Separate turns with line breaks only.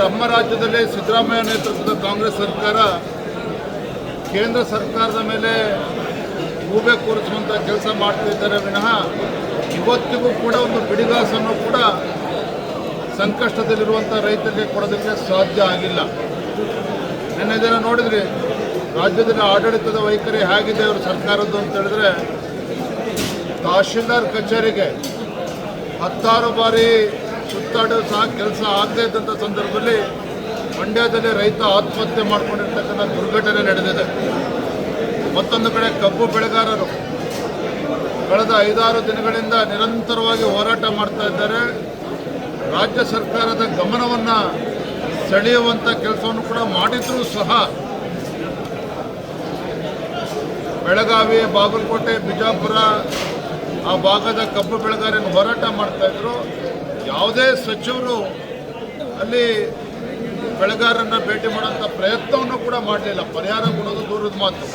ನಮ್ಮ ರಾಜ್ಯದಲ್ಲಿ ಸಿದ್ದರಾಮಯ್ಯ ನೇತೃತ್ವದ ಕಾಂಗ್ರೆಸ್ ಸರ್ಕಾರ ಕೇಂದ್ರ ಸರ್ಕಾರದ ಮೇಲೆ ಗೂಬೆ ಕೂರಿಸುವಂಥ ಕೆಲಸ ಮಾಡ್ತಿದ್ದಾರೆ ವಿನಃ ಇವತ್ತಿಗೂ ಕೂಡ ಒಂದು ಬಿಡಿಗಾಸನ್ನು ಕೂಡ ಸಂಕಷ್ಟದಲ್ಲಿರುವಂಥ ರೈತರಿಗೆ ಕೊಡೋದಕ್ಕೆ ಸಾಧ್ಯ ಆಗಿಲ್ಲ. ನಿನ್ನೆ ದಿನ ನೋಡಿದ್ರಿ, ರಾಜ್ಯದಲ್ಲಿ ಆಡಳಿತದ ವೈಖರಿ ಹೇಗಿದೆ ಅವರು ಸರ್ಕಾರದ್ದು ಅಂತ ಹೇಳಿದ್ರೆ, ತಹಶೀಲ್ದಾರ್ ಕಚೇರಿಗೆ ಹತ್ತಾರು ಬಾರಿ ಸುತ್ತಾಡೋ ಸಹ ಕೆಲಸ ಆಗದೇ ಇದ್ದಂಥ ಸಂದರ್ಭದಲ್ಲಿ ಮಂಡ್ಯದಲ್ಲಿ ರೈತ ಆತ್ಮಹತ್ಯೆ ಮಾಡ್ಕೊಂಡಿರ್ತಕ್ಕಂಥ ದುರ್ಘಟನೆ ನಡೆದಿದೆ. ಮತ್ತೊಂದು ಕಡೆ ಕಬ್ಬು ಬೆಳೆಗಾರರು ಕಳೆದ ಐದಾರು ದಿನಗಳಿಂದ ನಿರಂತರವಾಗಿ ಹೋರಾಟ ಮಾಡ್ತಾ ಇದ್ದಾರೆ. ರಾಜ್ಯ ಸರ್ಕಾರದ ಗಮನವನ್ನು ಸೆಳೆಯುವಂಥ ಕೆಲಸವನ್ನು ಕೂಡ ಮಾಡಿದರೂ ಸಹ ಬೆಳಗಾವಿ, ಬಾಗಲಕೋಟೆ, ಬಿಜಾಪುರ ಆ ಭಾಗದ ಕಬ್ಬು ಬೆಳೆಗಾರರು ಹೋರಾಟ ಮಾಡ್ತಾ ಇದ್ರು. ಯಾವುದೇ ಸಚಿವರು ಅಲ್ಲಿ ಬೆಳೆಗಾರರನ್ನ ಭೇಟಿ ಮಾಡೋಂಥ ಪ್ರಯತ್ನವನ್ನು ಕೂಡ ಮಾಡಲಿಲ್ಲ. ಪರಿಹಾರ ಕೊಡೋದು ದೂರದ ಮಾತು.